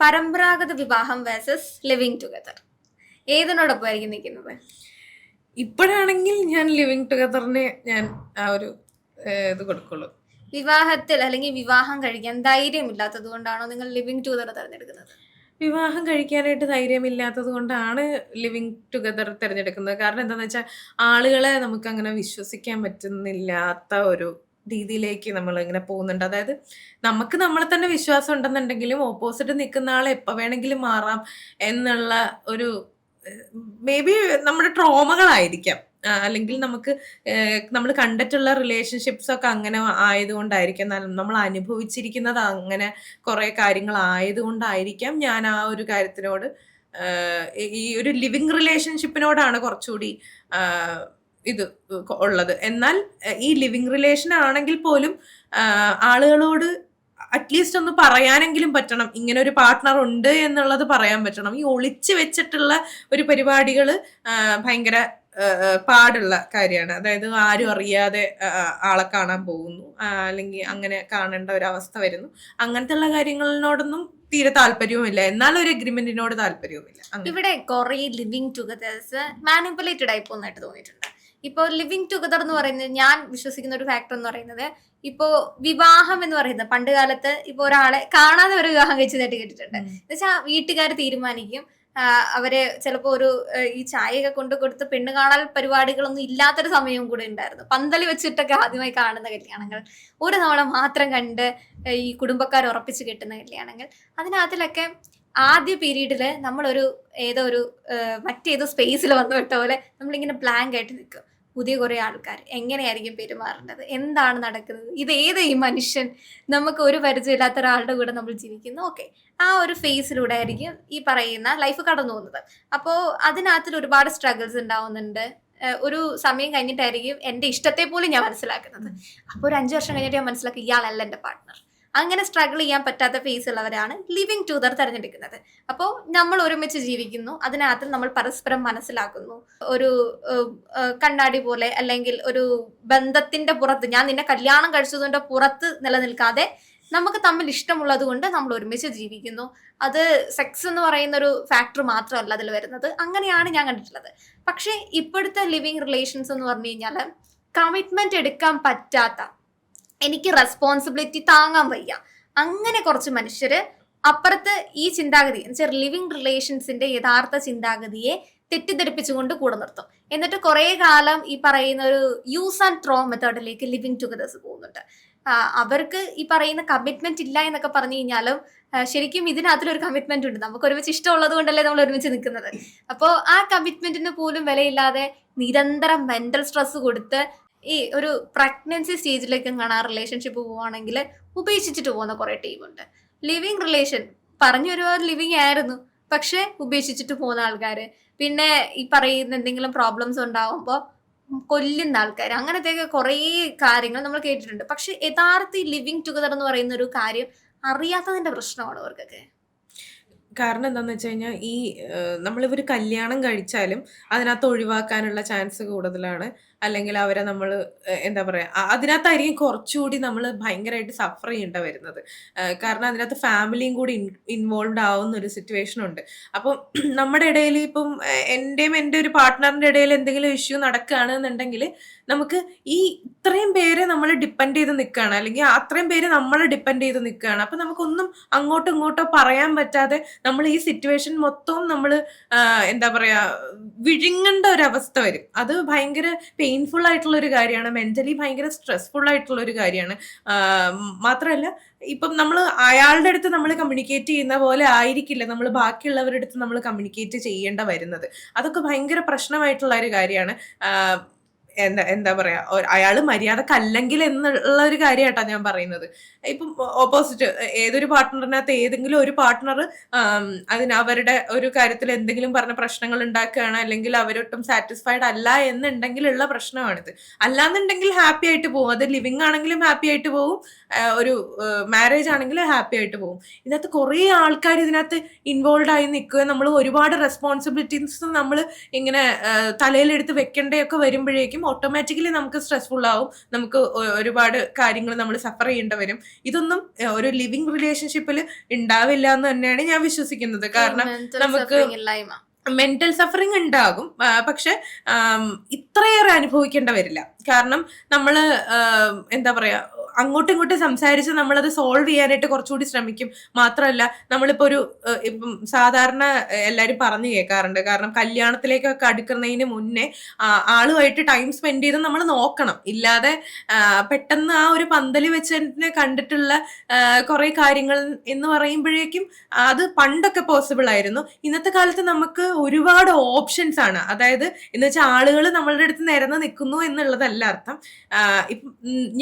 പരമ്പരാഗത വിവാഹം versus living together ഏതിനോടൊപ്പമായിരിക്കും നിൽക്കുന്നത്? ഇപ്പോഴാണെങ്കിൽ ഞാൻ ലിവിങ് ടുഗദറിനെ ഞാൻ ആ ഒരു ഇത് കൊടുക്കുള്ളൂ. വിവാഹത്തിൽ അല്ലെങ്കിൽ വിവാഹം കഴിക്കാൻ ധൈര്യമില്ലാത്തത് കൊണ്ടാണോ നിങ്ങൾ ലിവിങ് ടുഗദർ തിരഞ്ഞെടുക്കുന്നത്? വിവാഹം കഴിക്കാനായിട്ട് ധൈര്യമില്ലാത്തത് കൊണ്ടാണ് ലിവിങ് ടുഗദർ തിരഞ്ഞെടുക്കുന്നത്. കാരണം എന്താണെന്ന് വെച്ചാൽ ആളുകളെ നമുക്ക് അങ്ങനെ വിശ്വസിക്കാൻ പറ്റുന്നില്ലാത്ത ഒരു രീതിയിലേക്ക് നമ്മൾ ഇങ്ങനെ പോകുന്നുണ്ട്. അതായത് നമുക്ക് നമ്മളെ തന്നെ വിശ്വാസം ഉണ്ടെന്നുണ്ടെങ്കിലും ഓപ്പോസിറ്റ് നിൽക്കുന്ന ആളെ എപ്പോൾ വേണമെങ്കിലും മാറാം എന്നുള്ള ഒരു മേ ബി നമ്മുടെ ട്രോമകളായിരിക്കാം. അല്ലെങ്കിൽ നമുക്ക് നമ്മൾ കണ്ടിട്ടുള്ള റിലേഷൻഷിപ്സ് ഒക്കെ അങ്ങനെ ആയതുകൊണ്ടായിരിക്കാം. നമ്മൾ അനുഭവിച്ചിരിക്കുന്നത് അങ്ങനെ കുറേ കാര്യങ്ങൾ ആയതുകൊണ്ടായിരിക്കാം ഞാൻ ആ ഒരു കാര്യത്തിനോട് ഈ- ഒരു ലിവിങ് റിലേഷൻഷിപ്പിനോടാണ് കുറച്ചുകൂടി ഇത് ഉള്ളത്. എന്നാൽ ഈ ലിവിങ് റിലേഷൻ ആണെങ്കിൽ പോലും ആളുകളോട് അറ്റ്ലീസ്റ്റ് ഒന്ന് പറയാനെങ്കിലും പറ്റണം. ഇങ്ങനെ ഒരു പാർട്ട്ണർ ഉണ്ട് എന്നുള്ളത് പറയാൻ പറ്റണം. ഈ ഒളിച്ചു വെച്ചിട്ടുള്ള ഒരു പരിപാടികൾ ഭയങ്കര പാടുള്ള കാര്യമാണ്. അതായത് ആരും അറിയാതെ ആളെ കാണാൻ പോകുന്നു. അല്ലെങ്കിൽ അങ്ങനെ കാണേണ്ട ഒരു അവസ്ഥ വരുന്നു. അങ്ങനത്തെ ഉള്ള കാര്യങ്ങളിനോടൊന്നും തീരെ താല്പര്യവുമില്ല. എന്നാലും ഒരു എഗ്രിമെന്റിനോട് താല്പര്യവുമില്ല. ഇവിടെ കുറെ ലിവിങ് ടുഗദേഴ്സ് മാനിപ്പുലേറ്റഡ് ആയി പോകുന്നതായിട്ട് തോന്നിയിട്ടുണ്ട്. ഇപ്പോൾ ലിവിങ് ടുഗദർ എന്ന് പറയുന്നത് ഞാൻ വിശ്വസിക്കുന്ന ഒരു ഫാക്ടർ എന്ന് പറയുന്നത് ഇപ്പോ വിവാഹം എന്ന് പറയുന്നത് പണ്ട് കാലത്ത് ഇപ്പൊ ഒരാളെ കാണാതെ ഒരു വിവാഹം കഴിച്ചതായിട്ട് കേട്ടിട്ടുണ്ട്. എന്ന് വെച്ചാൽ വീട്ടുകാർ തീരുമാനിക്കും. അവരെ ചിലപ്പോ ഒരു ഈ ചായയൊക്കെ കൊണ്ട് കൊടുത്ത് പെണ്ണ് കാണാൽ പരിപാടികളൊന്നും ഇല്ലാത്തൊരു സമയവും കൂടെ ഉണ്ടായിരുന്നു. പന്തലി വെച്ചിട്ടൊക്കെ ആദ്യമായി കാണുന്ന കല്യാണങ്ങൾ. ഒരു തവണ മാത്രം കണ്ട് ഈ കുടുംബക്കാർ ഉറപ്പിച്ച് കിട്ടുന്ന കല്യാണങ്ങൾ. അതിനകത്തിലൊക്കെ ആദ്യ പീരീഡിൽ നമ്മളൊരു ഏതോ ഒരു മറ്റേതോ സ്പേസിൽ വന്നു വിട്ട പോലെ നമ്മളിങ്ങനെ ബ്ലാങ്ക് ആയിട്ട് നിൽക്കും പുതിയ കുറേ ആൾക്കാർ എങ്ങനെയായിരിക്കും പെരുമാറേണ്ടത്? എന്താണ് നടക്കുന്നത്? ഇത് ഏത് ഈ മനുഷ്യൻ? നമുക്ക് ഒരു പരിചയമില്ലാത്ത ഒരാളുടെ കൂടെ നമ്മൾ ജീവിക്കുന്നു. ഓക്കെ ആ ഒരു ഫേസിലൂടെ ആയിരിക്കും ഈ പറയുന്ന ലൈഫ് കടന്നു പോകുന്നത്. അപ്പോൾ അതിനകത്തിൽ ഒരുപാട് സ്ട്രഗിൾസ് ഉണ്ടാവുന്നുണ്ട്. ഒരു സമയം കഴിഞ്ഞിട്ടായിരിക്കും എന്റെ ഇഷ്ടത്തെ പോലും ഞാൻ മനസ്സിലാക്കുന്നത്. അപ്പോൾ ഒരു അഞ്ച് വർഷം കഴിഞ്ഞിട്ട് ഞാൻ മനസ്സിലാക്കി ഇയാളല്ല എന്റെ പാർട്ട്ണർ അങ്ങനെ സ്ട്രഗിൾ ചെയ്യാൻ പറ്റാത്ത ഫേസ് ഉള്ളവരാണ് ലിവിങ് ടൂതർ തിരഞ്ഞെടുക്കുന്നത്. അപ്പോൾ നമ്മൾ ഒരുമിച്ച് ജീവിക്കുന്നു അതിനകത്ത് നമ്മൾ പരസ്പരം മനസ്സിലാക്കുന്നു. ഒരു കണ്ണാടി പോലെ അല്ലെങ്കിൽ ഒരു ബന്ധത്തിന്റെ പുറത്ത് ഞാൻ നിന്നെ കല്യാണം കഴിച്ചതിന്റെ പുറത്ത് നിലനിൽക്കാതെ നമുക്ക് തമ്മിൽ ഇഷ്ടമുള്ളത് കൊണ്ട് നമ്മൾ ഒരുമിച്ച് ജീവിക്കുന്നു. അത് സെക്സ് എന്ന് പറയുന്ന ഒരു ഫാക്ടർ മാത്രമല്ല അതിൽ വരുന്നത്. അങ്ങനെയാണ് ഞാൻ കണ്ടിട്ടുള്ളത്. പക്ഷേ ഇപ്പോഴത്തെ ലിവിങ് റിലേഷൻസ് എന്ന് പറഞ്ഞു കഴിഞ്ഞാൽ കമ്മിറ്റ്മെന്റ് എടുക്കാൻ പറ്റാത്ത എനിക്ക് റെസ്പോൺസിബിലിറ്റി താങ്ങാൻ വയ്യ. അങ്ങനെ കുറച്ച് മനുഷ്യര് അപ്പുറത്ത് ഈ ചിന്താഗതി എന്നുവെച്ചാൽ ലിവിങ് റിലേഷൻസിന്റെ യഥാർത്ഥ ചിന്താഗതിയെ തെറ്റിദ്ധരിപ്പിച്ചുകൊണ്ട് കൂടെ നിർത്തും. എന്നിട്ട് കുറെ കാലം ഈ പറയുന്ന ഒരു യൂസ് ആൻഡ് ത്രോ മെത്തേഡിലേക്ക് ലിവിങ് ടുഗദേഴ്സ് പോകുന്നുണ്ട്. അവർക്ക് ഈ പറയുന്ന കമ്മിറ്റ്മെന്റ് ഇല്ല എന്നൊക്കെ പറഞ്ഞു കഴിഞ്ഞാലും ശരിക്കും ഇതിനകത്തിലൊരു കമ്മിറ്റ്മെന്റ് ഉണ്ട്. നമുക്ക് ഒരുമിച്ച് ഇഷ്ടമുള്ളത് കൊണ്ടല്ലേ നമ്മൾ ഒരുമിച്ച് നിൽക്കുന്നത് അപ്പോൾ ആ കമ്മിറ്റ്മെന്റിന് പോലും വിലയില്ലാതെ നിരന്തരം മെന്റൽ സ്ട്രെസ് കൊടുത്ത് ഈ ഒരു പ്രഗ്നൻസി സ്റ്റേജിലേക്ക് കാണാൻ റിലേഷൻഷിപ്പ് പോവുകയാണെങ്കിൽ ഉപേക്ഷിച്ചിട്ട് പോകുന്ന കുറെ ടീമുണ്ട് ലിവിങ് റിലേഷൻ പറഞ്ഞു ഒരുപാട് ലിവിങ് ആയിരുന്നു. പക്ഷെ ഉപേക്ഷിച്ചിട്ട് പോകുന്ന ആൾക്കാർ പിന്നെ ഈ പറയുന്ന എന്തെങ്കിലും പ്രോബ്ലംസ് ഉണ്ടാവുമ്പോൾ കൊല്ലുന്ന ആൾക്കാർ അങ്ങനത്തെയൊക്കെ കുറേ കാര്യങ്ങൾ നമ്മൾ കേട്ടിട്ടുണ്ട്. പക്ഷെ യഥാർത്ഥ ലിവിങ് ടുഗദർ എന്ന് പറയുന്ന ഒരു കാര്യം അറിയാത്തതിന്റെ പ്രശ്നമാണ് അവർക്കൊക്കെ കാരണം എന്താന്ന് വെച്ച് കഴിഞ്ഞാൽ ഈ നമ്മളിവർ കല്യാണം കഴിച്ചാലും അതിനകത്ത് ഒഴിവാക്കാനുള്ള ചാൻസ് കൂടുതലാണ്. അല്ലെങ്കിൽ അവരെ നമ്മൾ എന്താ പറയുക അതിനകത്തായിരിക്കും കുറച്ചുകൂടി നമ്മൾ ഭയങ്കരമായിട്ട് സഫർ ചെയ്യേണ്ട വരുന്നത്. കാരണം അതിനകത്ത് ഫാമിലിയും കൂടി ഇൻവോൾവ് ആവുന്ന ഒരു സിറ്റുവേഷൻ ഉണ്ട്. അപ്പം നമ്മുടെ ഇടയിൽ ഇപ്പം എന്റെയും എന്റെ ഒരു പാർട്ട്ണറിന്റെ ഇടയിൽ എന്തെങ്കിലും ഇഷ്യൂ നടക്കുകയാണെന്നുണ്ടെങ്കിൽ നമുക്ക് ഈ ഇത്രയും പേരെ നമ്മൾ ഡിപ്പെൻഡ് ചെയ്ത് നിൽക്കുകയാണ്. അല്ലെങ്കിൽ അത്രയും പേര് നമ്മളെ ഡിപ്പെൻഡ് ചെയ്ത് നിൽക്കുകയാണ്. അപ്പം നമുക്കൊന്നും അങ്ങോട്ടോ ഇങ്ങോട്ടോ പറയാൻ പറ്റാതെ നമ്മൾ ഈ സിറ്റുവേഷൻ മൊത്തവും നമ്മൾ എന്താ പറയാ വിഴുങ്ങേണ്ട ഒരു അവസ്ഥ വരും. അത് ഭയങ്കര പെയിൻഫുൾ ആയിട്ടുള്ള ഒരു കാര്യമാണ്. മെന്റലി ഭയങ്കര സ്ട്രെസ്ഫുൾ ആയിട്ടുള്ള ഒരു കാര്യമാണ് മാത്രമല്ല ഇപ്പം നമ്മൾ അയാളുടെ അടുത്ത് നമ്മൾ കമ്മ്യൂണിക്കേറ്റ് ചെയ്യുന്ന പോലെ ആയിരിക്കില്ല നമ്മൾ ബാക്കിയുള്ളവരുടെ അടുത്ത് നമ്മൾ കമ്മ്യൂണിക്കേറ്റ് ചെയ്യേണ്ട വരുന്നത്. അതൊക്കെ ഭയങ്കര പ്രശ്നമായിട്ടുള്ള ഒരു കാര്യമാണ് എന്താ എന്താ പറയാ അയാൾ മര്യാദക്കല്ലെങ്കിൽ എന്നുള്ള ഒരു കാര്യമായിട്ടാ ഞാൻ പറയുന്നത്. ഇപ്പം ഓപ്പോസിറ്റ് ഏതൊരു പാർട്ട്ണറിനകത്ത് ഏതെങ്കിലും ഒരു പാർട്ട്ണർ അതിന് അവരുടെ ഒരു കാര്യത്തിൽ എന്തെങ്കിലും പറഞ്ഞ പ്രശ്നങ്ങൾ ഉണ്ടാക്കുകയാണ് അല്ലെങ്കിൽ അവരൊട്ടും സാറ്റിസ്ഫൈഡ് അല്ല എന്നുണ്ടെങ്കിലുള്ള പ്രശ്നമാണിത്. അല്ലാന്നുണ്ടെങ്കിൽ ഹാപ്പി ആയിട്ട് പോകും അത് ലിവിങ് ആണെങ്കിലും ഹാപ്പി ആയിട്ട് പോകും ഒരു മാരേജ് ആണെങ്കിലും ഹാപ്പി ആയിട്ട് പോകും ഇതിനകത്ത് കുറേ ആൾക്കാർ ഇതിനകത്ത് ഇൻവോൾവ് ആയി നിൽക്കുക. നമ്മൾ ഒരുപാട് റെസ്പോൺസിബിലിറ്റീസ് നമ്മൾ ഇങ്ങനെ തലയിലെടുത്ത് വെക്കേണ്ടതൊക്കെ വരുമ്പോഴേക്കും ഓട്ടോമാറ്റിക്കലി നമുക്ക് സ്ട്രെസ്ഫുൾ ആവും. നമുക്ക് ഒരുപാട് കാര്യങ്ങൾ നമ്മൾ സഫർ ചെയ്യേണ്ടി വരും. ഇതൊന്നും ഒരു ലിവിങ് റിലേഷൻഷിപ്പിൽ ഉണ്ടാവില്ല എന്ന് തന്നെയാണ് ഞാൻ വിശ്വസിക്കുന്നത്. കാരണം നമുക്ക് മെന്റൽ സഫറിങ് ഉണ്ടാകും പക്ഷെ ഇത്രയേറെ അനുഭവിക്കേണ്ട വരില്ല. കാരണം നമ്മൾ എന്താ പറയാ അങ്ങോട്ടും ഇങ്ങോട്ടും സംസാരിച്ച് നമ്മളത് സോൾവ് ചെയ്യാനായിട്ട് കുറച്ചുകൂടി ശ്രമിക്കും. മാത്രമല്ല നമ്മളിപ്പോൾ ഒരു ഇപ്പം സാധാരണ എല്ലാരും പറഞ്ഞു കേൾക്കാറുണ്ട്. കാരണം കല്യാണത്തിലേക്കൊക്കെ അടുക്കുന്നതിന് മുന്നേ ആളുമായിട്ട് ടൈം സ്പെൻഡ് ചെയ്ത് നമ്മൾ നോക്കണം. ഇല്ലാതെ പെട്ടെന്ന് ആ ഒരു പന്തൽ വെച്ചതിനെ കണ്ടിട്ടുള്ള കുറെ കാര്യങ്ങൾ എന്ന് പറയുമ്പോഴേക്കും അത് പണ്ടൊക്കെ പോസിബിൾ ആയിരുന്നു. ഇന്നത്തെ കാലത്ത് നമുക്ക് ഒരുപാട് ഓപ്ഷൻസ് ആണ്. അതായത് എന്ന് വെച്ചാൽ ആളുകൾ നമ്മളുടെ അടുത്ത് നിരന്ന് നിൽക്കുന്നു എന്നുള്ളതല്ല അർത്ഥം.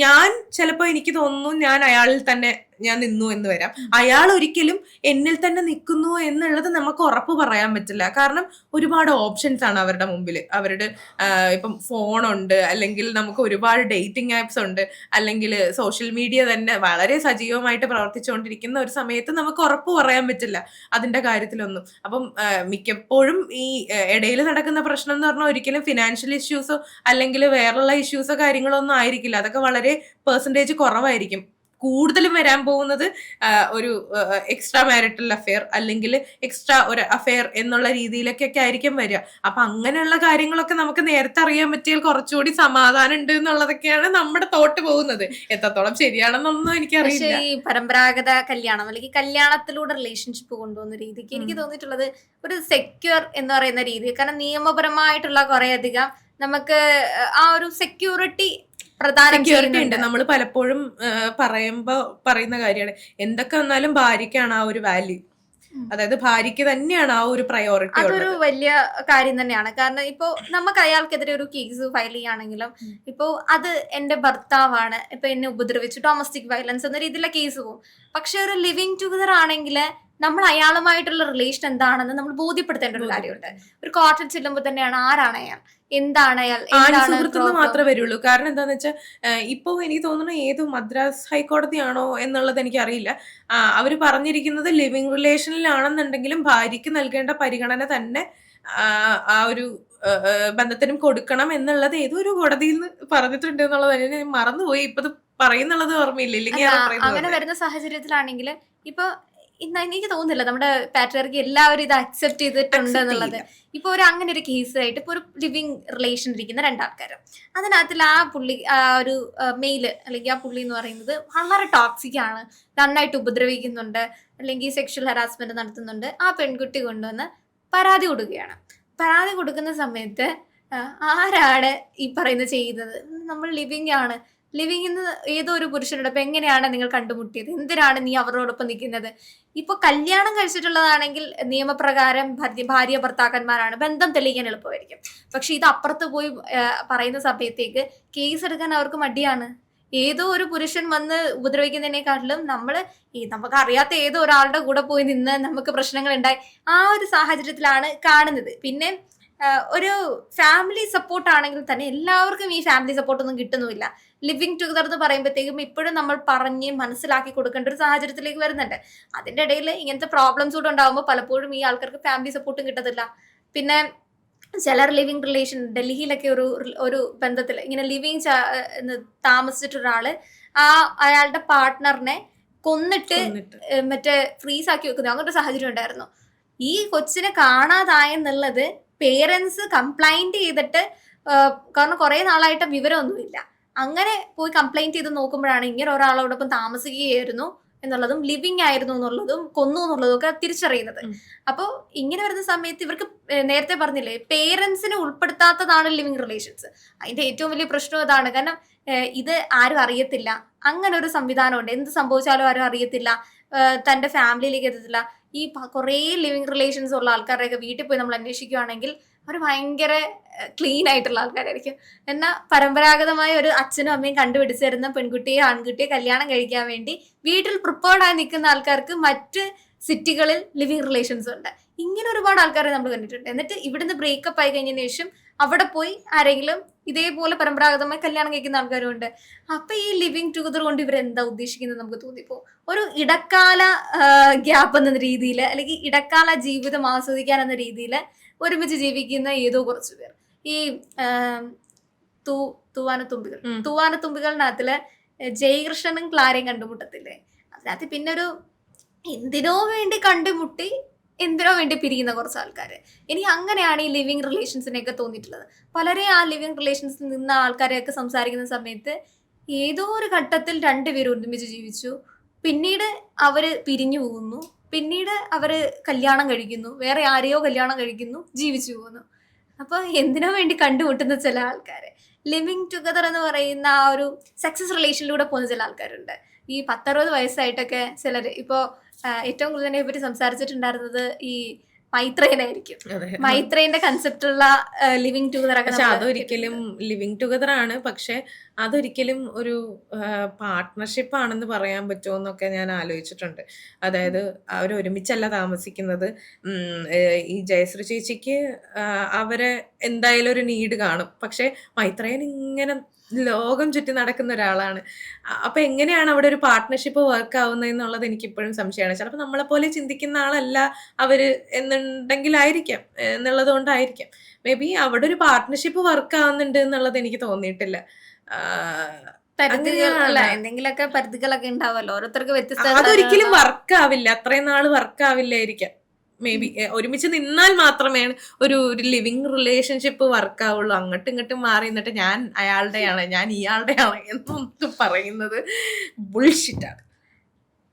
ഞാൻ ചിലപ്പോൾ എനിക്ക് തോന്നുന്നു ഞാൻ അയാളിൽ തന്നെ ഞാൻ നിന്നു എന്ന് വരാം. അയാൾ ഒരിക്കലും എന്നിൽ തന്നെ നിൽക്കുന്നു എന്നുള്ളത് നമുക്ക് ഉറപ്പ് പറയാൻ പറ്റില്ല. കാരണം ഒരുപാട് ഓപ്ഷൻസ് ആണ് അവരുടെ മുമ്പിൽ അവരുടെ ഇപ്പം ഫോണുണ്ട് അല്ലെങ്കിൽ നമുക്ക് ഒരുപാട് ഡേറ്റിംഗ് ആപ്സ് ഉണ്ട് അല്ലെങ്കിൽ സോഷ്യൽ മീഡിയ തന്നെ വളരെ സജീവമായിട്ട് പ്രവർത്തിച്ചുകൊണ്ടിരിക്കുന്ന ഒരു സമയത്ത് നമുക്ക് ഉറപ്പ് പറയാൻ പറ്റില്ല അതിന്റെ കാര്യത്തിലൊന്നും. അപ്പം മിക്കപ്പോഴും ഈ ഇടയിൽ നടക്കുന്ന പ്രശ്നം എന്ന് പറഞ്ഞാൽ ഒരിക്കലും ഫിനാൻഷ്യൽ ഇഷ്യൂസോ അല്ലെങ്കിൽ വേറെയുള്ള ഇഷ്യൂസോ കാര്യങ്ങളോ ഒന്നും ആയിരിക്കില്ല. അതൊക്കെ വളരെ പെർസെന്റേജ് കുറവായിരിക്കും. കൂടുതലും വരാൻ പോകുന്നത് ഒരു എക്സ്ട്രാ മാരിറ്റൽ അഫെയർ അല്ലെങ്കിൽ എക്സ്ട്രാ ഒരു അഫെയർ എന്നുള്ള രീതിയിലൊക്കെ ആയിരിക്കും വരിക. അപ്പൊ അങ്ങനെയുള്ള കാര്യങ്ങളൊക്കെ നമുക്ക് നേരത്തെ അറിയാൻ പറ്റിയാൽ കുറച്ചുകൂടി സമാധാനം ഉണ്ട് എന്നുള്ളതൊക്കെയാണ് നമ്മുടെ തോട്ട് പോകുന്നത്. എത്രത്തോളം ശരിയാണെന്നൊന്നും എനിക്ക് അറിയില്ല ഈ പരമ്പരാഗത കല്യാണം അല്ലെങ്കിൽ കല്യാണത്തിലൂടെ റിലേഷൻഷിപ്പ് കൊണ്ടുപോകുന്ന രീതിക്ക് എനിക്ക്. തോന്നിയിട്ടുള്ളത് ഒരു സെക്യൂർ എന്ന് പറയുന്ന രീതി. കാരണം നിയമപരമായിട്ടുള്ള കുറെ അധികം നമുക്ക് ആ ഒരു സെക്യൂരിറ്റി സെക്യൂരിറ്റി ഉണ്ട്. നമ്മൾ പലപ്പോഴും പറയുമ്പോ പറയുന്ന കാര്യമാണ്. എന്തൊക്കെ വന്നാലും ഭാര്യയ്ക്കാണ് ആ ഒരു വാല്യൂ അതായത് ഭാര്യയ്ക്ക് തന്നെയാണ് ആ ഒരു പ്രയോറിറ്റി അതൊരു വലിയ കാര്യം തന്നെയാണ്. കാരണം ഇപ്പോ നമുക്ക് അയാൾക്കെതിരെ ഒരു കേസ് ഫയൽ ചെയ്യുകയാണെങ്കിലും. ഇപ്പോ അത് എന്റെ ഭർത്താവാണ് ഇപ്പൊ എന്നെ ഉപദ്രവിച്ചു. ഡൊമസ്റ്റിക് വയലൻസ് എന്ന രീതിയിലുള്ള കേസ് പോകും പക്ഷെ ഒരു ലിവിങ് ടുഗദർ ആണെങ്കിൽ നമ്മൾ അയാളുമായിട്ടുള്ള റിലേഷൻ എന്താണെന്ന് നമ്മൾ ബോധ്യപ്പെടുത്തേണ്ട ഒരു കാര്യമുണ്ട്. ഒരു കോർട്ടിൽ ചെല്ലുമ്പോൾ തന്നെയാണ് ആരാണ് അയാൾ? എന്താണ് അയാൾ? സുഹൃത്തുന്ന്? മാത്രമേ വരുള്ളൂ. കാരണം എന്താന്ന് വെച്ചാൽ ഇപ്പൊ എനിക്ക് തോന്നുന്നു ഏത് മദ്രാസ് ഹൈക്കോടതിയാണോ എന്നുള്ളത് എനിക്ക് അറിയില്ല അവർ പറഞ്ഞിരിക്കുന്നത് ലിവിങ് റിലേഷനിലാണെന്നുണ്ടെങ്കിലും ഭാര്യയ്ക്ക് നൽകേണ്ട പരിഗണന തന്നെ ആ, ഒരു ബന്ധത്തിനും കൊടുക്കണം എന്നുള്ളത് ഏതോ ഒരു കോടതിയിൽ നിന്ന് പറഞ്ഞിട്ടുണ്ട് എന്നുള്ളത് ഞാൻ മറന്നുപോയി. ഇപ്പൊ പറയുന്നുള്ളത് ഓർമ്മയില്ല. ഇല്ലെങ്കിൽ അങ്ങനെ വരുന്ന സാഹചര്യത്തിലാണെങ്കിൽ ഇപ്പൊ എനിക്ക് തോന്നുന്നില്ല. നമ്മുടെ പാറ്റർക്ക് എല്ലാവരും ഇത് അക്സെപ്റ്റ് ചെയ്തിട്ടുണ്ട് എന്നുള്ളത്. ഇപ്പൊ ഒരു അങ്ങനെ ഒരു കേസ് ആയിട്ട് ഇപ്പൊ ഒരു ലിവിങ് റിലേഷൻ ഇരിക്കുന്ന രണ്ടാൾക്കാർ അതിനകത്തിൽ ആ പുള്ളി ആ ഒരു മെയിൽ അല്ലെങ്കിൽ ആ പുള്ളി എന്ന് പറയുന്നത് വളരെ ടോക്സിക് ആണ്. നന്നായിട്ട് ഉപദ്രവിക്കുന്നുണ്ട്. അല്ലെങ്കിൽ സെക്ഷൽ ഹറാസ്മെന്റ് നടത്തുന്നുണ്ട്. ആ പെൺകുട്ടി കൊണ്ടുവന്ന് പരാതി കൊടുക്കുകയാണ്. പരാതി കൊടുക്കുന്ന സമയത്ത് ആരാണ് ഈ പറയുന്നത് ചെയ്യുന്നത്? നമ്മൾ ലിവിങ് ആണ്. ലിവിങ് ഏതോ ഒരു പുരുഷനോട് അപ്പൊ എങ്ങനെയാണ് നിങ്ങൾ കണ്ടുമുട്ടിയത്? എന്തിനാണ് നീ അവരോടൊപ്പം നിൽക്കുന്നത്? ഇപ്പൊ കല്യാണം കഴിച്ചിട്ടുള്ളതാണെങ്കിൽ നിയമപ്രകാരം ഭാര്യ ഭർത്താക്കന്മാരാണ്. ബന്ധം തെളിയിക്കാൻ എളുപ്പമായിരിക്കും. പക്ഷെ ഇത് അപ്പുറത്ത് പോയി പറയുന്ന സമയത്തേക്ക് കേസ് എടുക്കാൻ അവർക്ക് മടിയാണ്. ഏതോ ഒരു പുരുഷൻ വന്ന് ഉപദ്രവിക്കുന്നതിനെക്കാട്ടിലും നമ്മൾ ഈ നമുക്ക് അറിയാത്ത ഏതോ ഒരാളുടെ കൂടെ പോയി നിന്ന് നമുക്ക് പ്രശ്നങ്ങൾ ഉണ്ടായി ആ ഒരു സാഹചര്യത്തിലാണ് കാണുന്നത്. പിന്നെ ഒരു ഫാമിലി സപ്പോർട്ട് ആണെങ്കിൽ തന്നെ എല്ലാവർക്കും ഈ ഫാമിലി സപ്പോർട്ട് ഒന്നും കിട്ടുന്നുമില്ല. ലിവിങ് ടുഗദർ എന്ന് പറയുമ്പോഴത്തേക്കും ഇപ്പോഴും നമ്മൾ പറഞ്ഞ് മനസ്സിലാക്കി കൊടുക്കേണ്ട ഒരു സാഹചര്യത്തിലേക്ക് വരുന്നുണ്ട്. അതിന്റെ ഇടയിൽ ഇങ്ങനത്തെ പ്രോബ്ലംസ് കൂടെ ഉണ്ടാകുമ്പോൾ പലപ്പോഴും ഈ ആൾക്കാർക്ക് ഫാമിലി സപ്പോർട്ടും കിട്ടത്തില്ല. പിന്നെ ചിലർ ലിവിങ് റിലേഷൻ ഡൽഹിയിലൊക്കെ ഒരു ഒരു ബന്ധത്തിൽ ഇങ്ങനെ ലിവിങ് താമസിച്ചിട്ട് ഒരാൾ ആ അയാളുടെ പാർട്ട്ണറിനെ കൊന്നിട്ട്. മറ്റേ ഫ്രീസ് ആക്കി വെക്കുന്നു. അങ്ങനത്തെ സാഹചര്യം ഉണ്ടായിരുന്നു. ഈ കൊച്ചിനെ കാണാതായെന്നുള്ളത് പേരൻസ് കംപ്ലൈന്റ് ചെയ്തിട്ട് കാരണം കുറെ നാളായിട്ട് വിവരമൊന്നുമില്ല. അങ്ങനെ പോയി കംപ്ലൈന്റ് ചെയ്ത് നോക്കുമ്പോഴാണ് ഇങ്ങനെ ഒരാളോടൊപ്പം താമസിക്കുകയായിരുന്നു എന്നുള്ളതും ലിവിങ് ആയിരുന്നു എന്നുള്ളതും കൊന്നു എന്നുള്ളതും ഒക്കെ തിരിച്ചറിയുന്നത്. അപ്പോൾ ഇങ്ങനെ വരുന്ന സമയത്ത് ഇവർക്ക് നേരത്തെ പറഞ്ഞില്ലേ പേരൻസിനെ ഉൾപ്പെടുത്താത്തതാണ് ലിവിങ് റിലേഷൻസ് അതിന്റെ ഏറ്റവും വലിയ പ്രശ്നം ഇതാണ്. കാരണം ഇത് ആരും അറിയത്തില്ല. അങ്ങനെ ഒരു സംവിധാനമുണ്ട്. എന്ത് സംഭവിച്ചാലും ആരും അറിയത്തില്ല. തന്റെ ഫാമിലിയിലേക്ക് എത്തത്തില്ല. ഈ കുറേ ലിവിങ് റിലേഷൻസ് ഉള്ള ആൾക്കാരുടെയൊക്കെ വീട്ടിൽ പോയി നമ്മൾ അന്വേഷിക്കുകയാണെങ്കിൽ അവർ ഭയങ്കര ക്ലീൻ ആയിട്ടുള്ള ആൾക്കാരായിരിക്കും. എന്നാൽ പരമ്പരാഗതമായ ഒരു അച്ഛനും അമ്മയും കണ്ടുപിടിച്ച് തരുന്ന പെൺകുട്ടിയെ ആൺകുട്ടിയെ കല്യാണം കഴിക്കാൻ വേണ്ടി വീട്ടിൽ പ്രിപ്പേർഡ് ആയി നിൽക്കുന്ന ആൾക്കാർക്ക് മറ്റ് സിറ്റികളിൽ ലിവിങ് റിലേഷൻസ് ഉണ്ട്. ഇങ്ങനെ ഒരുപാട് ആൾക്കാരെ നമ്മൾ കണ്ടിട്ടുണ്ട്. എന്നിട്ട് ഇവിടുന്ന് ബ്രേക്കപ്പ് ആയി കഴിഞ്ഞതിന് ശേഷം അവിടെ പോയി ആരെങ്കിലും ഇതേപോലെ പരമ്പരാഗതമായി കല്യാണം കഴിക്കുന്ന ആൾക്കാരും ഉണ്ട് അപ്പൊ ഈ ലിവിങ് ടുഗദർ കൊണ്ട് ഇവർ എന്താ ഉദ്ദേശിക്കുന്നത് നമുക്ക് തോന്നിപ്പോ ഒരു ഇടക്കാല ഗ്യാപ്പ് എന്ന രീതിയിൽ അല്ലെങ്കിൽ ഇടക്കാല ജീവിതം ആസ്വദിക്കാൻ എന്ന രീതിയിൽ ഒരുമിച്ച് ജീവിക്കുന്ന ഏതോ കുറച്ചു പേർ. ഈ തൂ തൂവാനത്തുമ്പികൾ. തൂവാനത്തുമ്പികളിനകത്തിൽ ജയകൃഷ്ണനും ക്ലാരയും കണ്ടുമുട്ടത്തില്ലേ? അതിനകത്ത് പിന്നെ ഒരു എന്തിനോ വേണ്ടി കണ്ടുമുട്ടി എന്തിനോ വേണ്ടി പിരിയുന്ന കുറച്ച് ആൾക്കാർ എനിക്ക് അങ്ങനെയാണ് ഈ ലിവിങ് റിലേഷൻസിനെയൊക്കെ തോന്നിയിട്ടുള്ളത്. പലരെ ആ ലിവിങ് റിലേഷൻസിൽ നിന്ന ആൾക്കാരെയൊക്കെ സംസാരിക്കുന്ന സമയത്ത് ഏതോ ഒരു ഘട്ടത്തിൽ രണ്ടുപേരും ഒരുമിച്ച് ജീവിച്ചു. പിന്നീട് അവർ പിരിഞ്ഞു പോകുന്നു. പിന്നീട് അവർ കല്യാണം കഴിക്കുന്നു. വേറെ ആരെയോ കല്യാണം കഴിക്കുന്നു ജീവിച്ചു പോകുന്നു. അപ്പോൾ എന്തിനോ വേണ്ടി കണ്ടുമുട്ടുന്ന ചില ആൾക്കാരെ. ലിവിങ് ടുഗദർ എന്ന് പറയുന്ന ആ ഒരു സക്സസ് റിലേഷനിലൂടെ പോകുന്ന ചില ആൾക്കാരുണ്ട്. ഈ പത്തറുപത് വയസ്സായിട്ടൊക്കെ ചിലർ ഇപ്പോൾ ഏറ്റവും കൂടുതൽ ഇതിനെ പറ്റി സംസാരിച്ചിട്ടുണ്ടായിരുന്നത് ഈ മൈത്രേനായിരിക്കും. മൈത്രേന്റെ കൺസെപ്റ്റ് ഉള്ള ലിവിങ് ടുഗദർ പക്ഷെ അതൊരിക്കലും ലിവിങ് ടുഗദർ ആണ്. പക്ഷെ അതൊരിക്കലും ഒരു പാർട്ട്ണർഷിപ്പ് ആണെന്ന് പറയാൻ പറ്റുമോ എന്നൊക്കെ ഞാൻ ആലോചിച്ചിട്ടുണ്ട്. അതായത് അവർ ഒരുമിച്ചല്ല താമസിക്കുന്നത്. ഈ ജയശ്രീ ചേച്ചിക്ക് അവരെ എന്തായാലും ഒരു നീഡ് കാണും. പക്ഷെ മൈത്രേൻ ഇങ്ങനെ ലോകം ചുറ്റി നടക്കുന്ന ഒരാളാണ്. അപ്പൊ എങ്ങനെയാണ് അവിടെ ഒരു പാർട്ട്ണർഷിപ്പ് വർക്ക് ആവുന്നത് എന്നുള്ളത് എനിക്ക് ഇപ്പോഴും സംശയമാണ്. ചിലപ്പോൾ നമ്മളെ പോലെ ചിന്തിക്കുന്ന ആളല്ല അവർ എന്നുണ്ടെങ്കിലായിരിക്കാം എന്നുള്ളത് കൊണ്ടായിരിക്കാം. മേ ബി അവിടെ ഒരു പാർട്ട്ണർഷിപ്പ് വർക്ക് ആവുന്നുണ്ട് എന്നുള്ളത് എനിക്ക് തോന്നിയിട്ടില്ല. അങ്ങനെയാണ്. എന്തെങ്കിലുമൊക്കെ പരിധികളൊക്കെ ഉണ്ടാവുമല്ലോ ഓരോരുത്തർക്ക് വ്യത്യസ്ത അതൊരിക്കലും വർക്ക് ആവില്ല. അത്രയും നാൾ വർക്ക് ആവില്ലായിരിക്കാം. മേ ബി ഒരുമിച്ച് നിന്നാൽ മാത്രമേ ഒരു ഒരു ലിവിങ് റിലേഷൻഷിപ്പ് വർക്ക് ആവുള്ളൂ. അങ്ങോട്ടും ഇങ്ങോട്ടും മാറി നിന്നിട്ട് ഞാൻ അയാളുടെയാണ് ഞാൻ ഇയാളുടെയാണ് എന്നൊന്നും പറയുന്നത് ബുൾഷിറ്റാണ്